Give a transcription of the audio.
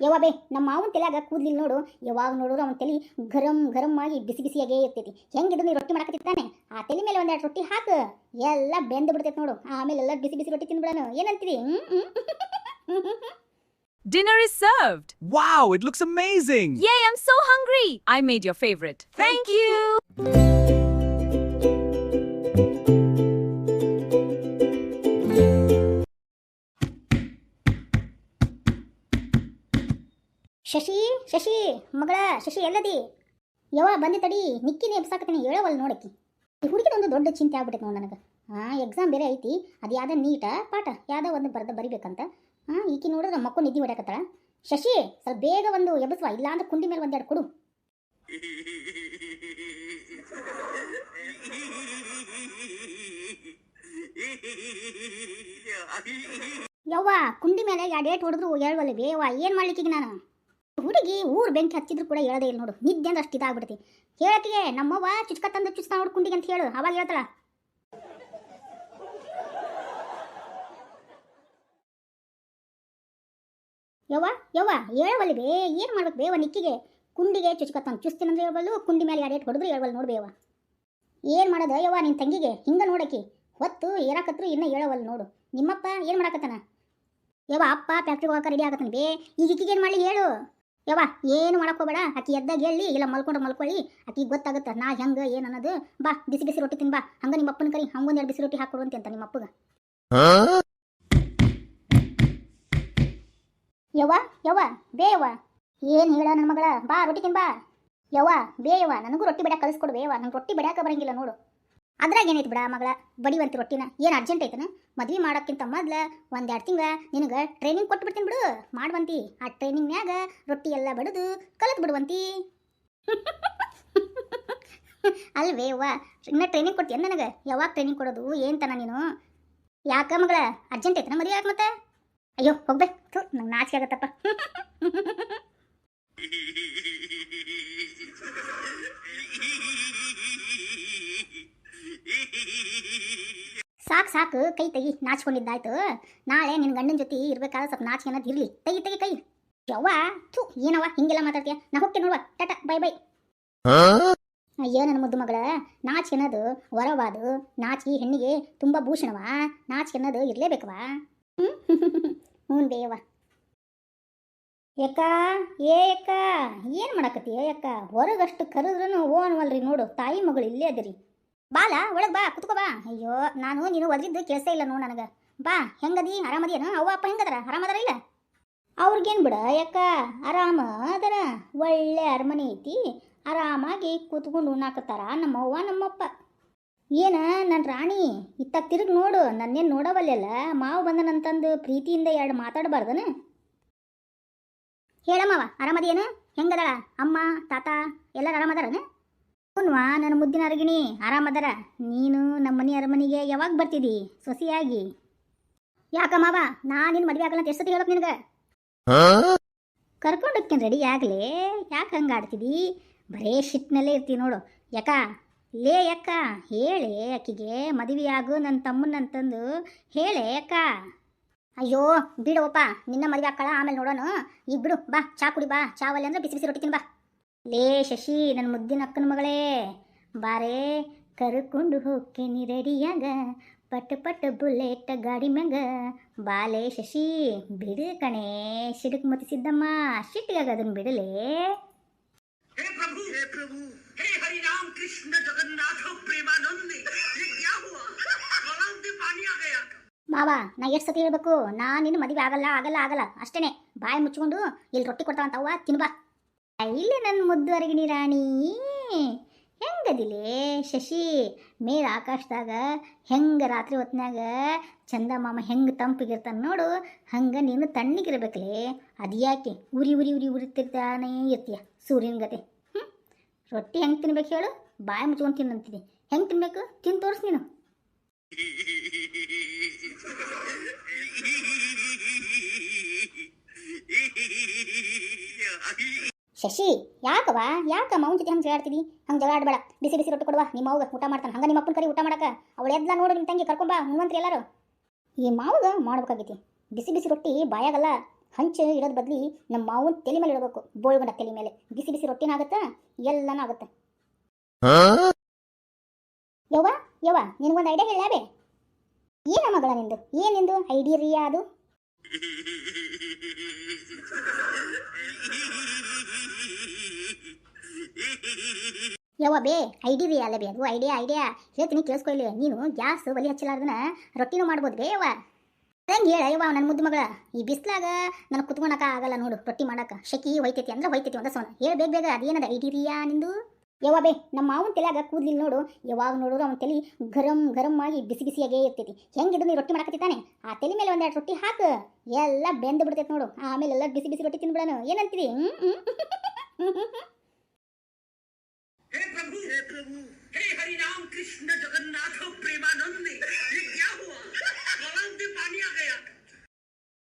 ಯವ್ವ ಬೇ ನಮ್ಮ ಮಾವನ ತಲೆಯಾಗ ಕೂದ್ಲಿಲ್ಲ ನೋಡು ಯಾವಾಗ ನೋಡಿದ್ರು ಅವನ ತಲೆ ಗರಂ ಗರಂ ಆಗಿ ಬಿಸಿ ಬಿಸಿಯಾಗೇ ಇರ್ತೈತಿ ಹೆಂಗೆ ಇದನ್ನು ರೊಟ್ಟಿ ಮಾಡಕತ್ತಿತ್ತಾನೆ ಆ ತಲೆ ಮೇಲೆ ಒಂದೆರಡು ರೊಟ್ಟಿ ಹಾಕು ಎಲ್ಲ ಬೆಂದು ಬಿಡ್ತೈತೆ ನೋಡು ಆಮೇಲೆ ಎಲ್ಲ ಬಿಸಿ ಬಿಸಿ ರೊಟ್ಟಿ ತಿನ್ಬಿಡಾನು ಏನಂತೀರಿ Dinner is served. Wow, it looks amazing! Yay, I'm so hungry. I made your favorite. Thank you. ಮಗಳ ಶಶಿ ಎಲ್ಲದಿ? ಯವ್ವ ಬಂದೆ ತಡಿ, ನಿಕ್ಕಿನಿ ಎಬ್ಸಾಕತ್ತೀನಿ ಹೇಳವಲ್ ನೋಡಕ್ಕಿ. ಈ ಹುಡುಗಿದ ಒಂದು ದೊಡ್ಡ ಚಿಂತೆ ಆಗ್ಬಿಟ್ಟೈತೆ ನೋಡಿ ನನಗೆ. ಹಾಂ ಎಕ್ಸಾಮ್ ಬೇರೆ ಐತಿ, ಅದು ಯಾವ್ದ ನೀಟ ಪಾಠ, ಯಾವ್ದೋ ಒಂದು ಬರ್ದ ಬರಿಬೇಕಂತ. ಹಾಂ ಈಕಿ ನೋಡಿದ್ರೆ ಮಕ್ಕಳು ನಿದ್ದೆ ಹೊಡ್ಯಾಕತ್ತಾಳ. ಶಶಿ, ಸ್ವಲ್ಪ ಬೇಗ ಒಂದು ಎಬ್ಸುವ ಇಲ್ಲ ಅಂದ್ರೆ ಕುಂಡಿ ಮೇಲೆ ಒಂದೆರಡು ಕೊಡು. ಯವ್ವ, ಕುಂಡಿ ಮೇಲೆ ಏಟ್ ಹೊಡೆದ್ರು, ಹೇಳುವಲ್ಲ ಬೇವ ಏನು ಮಾಡ್ಲಿಕ್ಕೆ ನಾನು? ಹುಡುಗಿ ಊರು ಬೆಂಕಿ ಹಚ್ಚಿದ್ರು ಕೂಡ ಹೇಳದೇ ಇಲ್ಲ ನೋಡು. ನಿದ್ದೆ ಅಂದ್ರೆ ಅಷ್ಟು ಇದಾಗ್ಬಿಡ್ತಿ. ಹೇಳತ್ತಿಗೆ ನಮ್ಮವ್ವ ಚುಚ್ಕ ತಂದು ಚುಚ್ಕ ಹುಡ್ಕೊಂಡಿಗೆ ಕುಂಡಿಗೆ ಅಂತ ಹೇಳು. ಅವಾಗ ಹೇಳ್ತಾಳ. ಯವ್ವ ಯವ್ವ, ಹೇಳವಲ್ಲಿ ಬೇ, ಏನು ಮಾಡ್ಬೇಕು ಬೇವ ನಿಕ್ಕಿಗೆ? ಕುಂಡಿಗೆ ಚುಚ್ಕ ತಂದು. ಚುಸ್ತೀನಿ ಅಂದ್ರೆ ಹೇಳ್ಬಲ್ಲು ಕುಂಡಿ ಮೇಲೆ ಎರಡೇಟ್ ಹೊಡೆದ್ರು ಹೇಳ್ಬಲ್ ನೋಡು ಬೇವ ಏನು ಮಾಡೋದು ಯವ್ವ ನಿನ್ನ ತಂಗಿಗೆ? ಹಿಂಗೆ ನೋಡಕ್ಕಿ ಹೊತ್ತು ಏರಾಕತ್ರು ಇನ್ನೂ ಹೇಳವಲ್ಲ ನೋಡು. ನಿಮ್ಮಪ್ಪ ಏನು ಮಾಡಕತ್ತಾನ? ಯವ್ವ, ಅಪ್ಪ ಫ್ಯಾಕ್ಟ್ರಿಗೆ ಹೋಗಕ್ಕೆ ರೆಡಿ ಆಗತ್ತಾನ ಬೇ. ಈಗ ಈಕಿಗೆ ಏನು ಮಾಡಲಿ ಹೇಳು. ಯವ್ವ, ಏನು ಹೋಗಬೇಡ. ಆಕಿ ಎದ್ದಾಗ ಹೇಳಿ ಇಲ್ಲ ಮಲ್ಕೊಂಡು ಮಲ್ಕೊಳ್ಳಿ. ಆಕಿ ಗೊತ್ತಾಗುತ್ತೆ, ನಾ ಹೆಂಗೆ, ಏನು ಅನ್ನೋದು. ಬಾ, ಬಿಸಿ ಬಿಸಿ ರೊಟ್ಟಿ ತಿನ್ ಬಾ ಹಂಗ ನಿಮ್ಮ ಅಪ್ಪನ ಕರಿ, ಹಂಗೊಂದು ಬಿಸಿ ರೊಟ್ಟಿ ಹಾಕೊಡುವಂತೆ ಅಂತ ನಿಮ್ಮ ಅಪ್ಪಗ. ಯವ್ವ ಯವ್ವ ಬೇವ ಏನು ಹೇಳ ನನ್ನ ಮಗಳ? ಬಾ, ರೊಟ್ಟಿ ತಿನ್ ಬಾ ಯವ್ವ, ಬೇ ಯವ್ವ, ನನಗೂ ರೊಟ್ಟಿ ಬೇಡ ಕಲಿಸ್ಕೊಡು ಬೇವ ನಂಗೆ ರೊಟ್ಟಿ ಬೇಡಾಕ ಬರಂಗಿಲ್ಲ ನೋಡು. ಅದ್ರಾಗ ಏನೈತಿ ಬಿಡ ಮಗಳ? ಬಡಿವಂತಿ ರೊಟ್ಟಿನ. ಏನು ಅರ್ಜೆಂಟ್ ಐತನ? ಮದ್ವೆ ಮಾಡೋಕ್ಕಿಂತ ಮೊದ್ಲ ಒಂದೆರಡು ತಿಂಗಳ ನಿನಗೆ ಟ್ರೈನಿಂಗ್ ಕೊಟ್ಟು ಬಿಡ್ತೀನಿ ಬಿಡು. ಮಾಡುವಂತಿ. ಆ ಟ್ರೈನಿಂಗ್ನ್ಯಾಗ ರೊಟ್ಟಿ ಎಲ್ಲ ಬಡಿದು ಕಲಿತು ಬಿಡುವಂತಿ. ಅಲ್ವೇ ಅವ್ವ? ಇನ್ನ ಟ್ರೈನಿಂಗ್ ಕೊಡ್ತೀಯ ನನಗೆ? ಯಾವಾಗ ಟ್ರೈನಿಂಗ್ ಕೊಡೋದು? ಏನ್ತನ ನೀನು? ಯಾಕ ಮಗಳ? ಅರ್ಜೆಂಟ್ ಐತನ ಮದುವೆ ಯಾಕೆ ಮತ್ತೆ? ಅಯ್ಯೋ ಹೋಗ್ಬೇಕು ನಂಗೆ ನಾಚಿಕೆ ಆಗತ್ತಪ್ಪ. ಸಾಕು ಸಾಕು ಕೈ ತೆಗಿ ನಾಚ್ಕೊಂಡಿದ್ದಾಯ್ತು. ನಾಳೆ ನಿನ್ನ ಗಂಡನ ಜೊತೆ ಇರ್ಬೇಕಾದ್ರೆ ಸ್ವಲ್ಪ ನಾಚಿಕೆ ಅನ್ನೋದು ಇರಲಿ. ತೆಗಿ ತೆಗಿ ಕೈ. ಯವ್ವ ಥೂ ಏನವ್ವ ಹಿಂಗೆಲ್ಲ ಮಾತಾಡ್ತೀಯ? ನಾ ಹೋಗ್ತೀನಿ ನೋಡುವ. Tata bye bye. ಅಯ್ಯೋ ನನ್ನ ಮುದ್ದು ಮಗಳ ನಾಚಿಕೆ ಅನ್ನೋದು ವರವಾದು ನಾಚಿಕೆ ಹೆಣ್ಣಿಗೆ ತುಂಬ ಭೂಷಣವ? ನಾಚಿಕೆ ಅನ್ನೋದು ಇರಲೇಬೇಕವಾ ಹ್ಞೂ ಬೇಯವ್ವ. ಯಕ್ಕ ಏ ಯಕ್ಕ ಏನು ಮಾಡಕತ್ತೀಯ ಯಕ್ಕ ಹೊರಗಷ್ಟು ಕರೆದ್ರೂ ಓ ಅನ್ವಲ್ರಿ ನೋಡು. ತಾಯಿ ಮಗಳು ಇಲ್ಲೇ ಅದಿರಿ. ಬಾಲ, ಒಳಗೆ ಬಾ, ಕುತ್ಕೋ ಬಾ. ಅಯ್ಯೋ, ನಾನು ನೀನು ಒದ್ರಿದ್ದು ಕೆಲಸ ಇಲ್ಲ ನೋಡು ನನಗೆ. ಬಾ, ಹೆಂಗದಿ? ಆರಾಮದೇನು ಅವ್ವ, ಅಪ್ಪ ಹೆಂಗದರ? ಆರಾಮದಾರ ಇಲ್ಲ? ಅವ್ರಿಗೇನು ಬಿಡ, ಯಾಕ? ಆರಾಮ ಅದರ ಒಳ್ಳೆ ಅರಮನೆ ಐತಿ. ಆರಾಮಾಗಿ ಕೂತ್ಕೊಂಡು ಉಣ್ಣಾಕತ್ತಾರ ನಮ್ಮವ್ವ, ನಮ್ಮಪ್ಪ. ಏನ ನನ್ನ ರಾಣಿ? ಇತ್ತಾಗ ತಿರುಗಿ ನೋಡು, ನನ್ನೇನು ನೋಡವಲ್ಲೆಲ್ಲ? ಮಾವು ಬಂದನಂತಂದು ಪ್ರೀತಿಯಿಂದ ಎರಡು ಮಾತಾಡಬಾರ್ದನ? ಹೇಳಮ್ಮವ ಆರಾಮದೇನು ಹೆಂಗದಳ? ಅಮ್ಮ, ತಾತ, ಎಲ್ಲರೂ ಆರಾಮದಾರನ? ಹ್ಞೂನ್ವಾ ನನ್ನ ಮುದ್ದಿನ ಅರಗಿಣಿ. ಆರಾಮದರ ನೀನು ನಮ್ಮ ಮನೆ ಅರಮನೆಗೆ ಯಾವಾಗ ಬರ್ತಿದಿ? ಯಾಕ ಯಾಕಮ್ಮವ ನಾ ನಿನ್ನ ಮದುವೆ ಆಗಲ್ಲ ಅಂತ ಎಷ್ಟು ಹೇಳಕ್ ನಿನಗೆ? ಕರ್ಕೊಂಡಕ್ಕೆ ರೆಡಿ ಆಗಲೇ? ಯಾಕೆ ಹಂಗೆ ಆಡ್ತಿದಿ? ಬರೇ ಶಿಟ್ನಲ್ಲೇ ಇರ್ತೀವಿ ನೋಡು. ಯಾಕ? ಲೇ ಯಾಕ? ಹೇಳಿ ಅಕ್ಕಿಗೆ ಮದುವೆ ಆಗು ನನ್ನ ತಮ್ಮನಂತಂದು ಹೇಳೆ ಯಾಕ? ಅಯ್ಯೋ ಬಿಡೋಪ್ಪ ನಿನ್ನ ಮದುವೆ ಹಾಕಳ ಆಮೇಲೆ ನೋಡೋಣ ಈಗ ಬಿಡು, ಬಾ, ಚಾ ಕುಡಿ, ಬಾ. ಚಾವಲ್ಲಿ ಅಂದ್ರೆ ಬಿಸಿ ಬಿಸಿ ರೊಟ್ಟಿ ತಿನ್ ಬಾ. ಲೇ ಶಶಿ ನನ್ನ ಮುದ್ದಿನ ಅಕ್ಕನ ಮಗಳೇ. ಬಾರೇ ಕರ್ಕೊಂಡು ನಿ ರೆಡಿಯಾಗ. ಪಟ್ ಪಟ್ ಬುಲೆಟ್ ಗಾಡಿ ಮ್ಯಾಗ. ಬಾಲೆ ಶಶಿ ಬಿಡು ಕಣೆ. ಸಿಡುಕು ಮತ್ತೆ ಸಿದ್ದಮ್ಮ ಸಿಟ್ಟಿಗಾಗ ಅದನ್ನ ಬಿಡಲೇ. ಹೇ ಪ್ರಭು ಹೇ ಪ್ರಭು. ಹೇ ಹರಿರಾಮ್ ಕೃಷ್ಣ ಜಗನ್ನಾಥ ಪ್ರೇಮಾನಂದಿ. ಮಾವ ನಾ ಎಷ್ಟು ಸತಿ ಹೇಳ್ಬೇಕು? ನಾ ನಿನ್ನ ಮದುವೆ ಆಗಲ್ಲ ಆಗಲ್ಲ ಆಗಲ್ಲ. ಅಷ್ಟೇನೆ. ಬಾಯಿ ಮುಚ್ಕೊಂಡು ಇಲ್ಲಿ ರೊಟ್ಟಿ ಕೊಡ್ತಾವಂತವ್ವ ತಿನ್ಬಾ. ಇಲ್ಲಿ ನನ್ನ ಮುದ್ದು ಅರಗಿಣಿ ರಾಣಿ. ಹೆಂಗದಿಲೆ ಶಶಿ? ಮೇಲ್ ಆಕಾಶದಾಗ ಹೆಂಗೆ ರಾತ್ರಿ ಹೊತ್ನ್ಯಾಗ ಚಂದ ಮಾಮ ಹೆಂಗೆ ತಂಪಿಗಿರ್ತಾನ ನೋಡು. ಹಂಗೆ ನೀನು ತಣ್ಣಗಿರ್ಬೇಕಲೇ. ಅದ್ಯಾಕೆ ಉರಿ ಉರಿ ಉರಿ ಉರಿತಿರ್ತಾನೇ ಇರ್ತೀಯ ಸೂರ್ಯನ ಗತೆ. ಹ್ಞೂ ರೊಟ್ಟಿ ಹೆಂಗೆ ತಿನ್ಬೇಕು ಹೇಳು? ಬಾಯಿ ಮುಚ್ಕೊಂಡು ತಿನ್ನಂತೀನಿ ಹೆಂಗೆ ತಿನ್ಬೇಕು? ತಿನ್ ತೋರಿಸ್ ನೀನು. ಶಶಿ ಯಾಕವ ಯಾಕ ಅವನ ಜೊತೆ ಹಂಗೆ ಹಂಗ ಹಂಗೆ ಜಗಳಾಡಬೇಡ. ಬಿಸಿ ಬಿಸಿ ರೊಟ್ಟಿ ಕೊಡುವ. ನಿಮ್ಮ ಅವ್ಗ ಊಟ ಮಾಡ್ತಾನೆ. ಹಂಗೆ ನಿಮ್ಮ ಅಪ್ಪನ ಕರಿ ಊಟ ಮಾಡಕ. ಅವಳು ಎದ್ಲ ನೋಡು ನಿಮ್ಮ ತಂಗಿ ಕರ್ಕೊಂಬ ಹನುಮಂತ್ರಿ ಎಲ್ಲರೂ. ಈ ಮಾವಗ ಮಾಡ್ಬೇಕಾಗೈತಿ. ಬಿಸಿ ಬಿಸಿ ರೊಟ್ಟಿ ಬಾಯಾಗಲ್ಲ. ಹಂಚು ಇಡೋದ್ ಬದಲಿ ನಮ್ಮ ಮಾವನ ತಲೆ ಮೇಲೆ ಇಡಬೇಕು. ಬೋಳ್ಗೊಂಡ ತಲೆ ಮೇಲೆ. ಬಿಸಿ ಬಿಸಿ ರೊಟ್ಟಿನ ಆಗುತ್ತಾ? ಎಲ್ಲನೂ ಆಗುತ್ತೆ? ಯವ್ವ ಯವ್ವ, ನಿನಗೊಂದು ಐಡಿಯಾ ಹೇಳಾವೆ ಏನ ಮಗಳ ನಿಂದು? ಏನಿಂದು ಐಡಿಯಾ ರೀ ಅದು. ಬೇ ಐಡಿಯಾ ಅಲ್ಲ ಬೇ, ಅದು ಐಡಿಯಾ ಐಡಿಯಾ. ಹೇಳ್ತೀನಿ ಕೇಳಿಸ್ಕೊಳ್ಳಿ ನೀನು ಗ್ಯಾಸ್ ಒಲಿ ಹಚ್ಚಲಾರ್ದನ ರೊಟ್ಟಿನೂ ಮಾಡ್ಬೋದು ಬೇ ಯವ್ವ. ಹೆಂಗೆ ಹೇಳ ಯವ್ವ ನನ್ನ ಮುದ್ದು ಮಗಳ? ಈ ಬಿಸ್ಲಾಗ ನನಗೆ ಕುತ್ಕೊಳಕ ಆಗಲ್ಲ ನೋಡು ರೊಟ್ಟಿ ಮಾಡಕ. ಶಕಿ ಹೋಯ್ತೈತಿ ಅಂದ್ರೆ ಹೋಯ್ತೈತಿ ಒಂದ ಸೋನ. ಹೇಳ ಬೇಗ ಬೇಗ, ಅದೇನದ ಐಡಿಯಾ ನಿಂದು? ಯವ್ವ ಬೇ, ನಮ್ಮ ಮಾವನ ತಲೆಯಾಗ ಕೂದಲಿಲ್ಲ ನೋಡು. ಯಾವಾಗ ನೋಡಿದ್ರು ಅವನ ತಲೆ ಗರಂ ಗರಂ ಆಗಿ ಬಿಸಿ ಬಿಸಿಯಾಗೇ ಇರ್ತೈತಿ. ಹೆಂಗೆ ನೀ ರೊಟ್ಟಿ ಮಾಡಕತ್ತಿತ್ತಾನೆ ಆ ತಲೆ ಮೇಲೆ ಒಂದೆರಡು ರೊಟ್ಟಿ ಹಾಕು. ಎಲ್ಲ ಬೆಂದು ಬಿಡ್ತೈತಿ ನೋಡು. ಆಮೇಲೆ ಎಲ್ಲ ಬಿಸಿ ಬಿಸಿ ರೊಟ್ಟಿ ತಿನ್ಬಿಡಾನು. ಏನಂತೀರಿ? ಹ್ಮ್. কৃষ্ণ জগৎ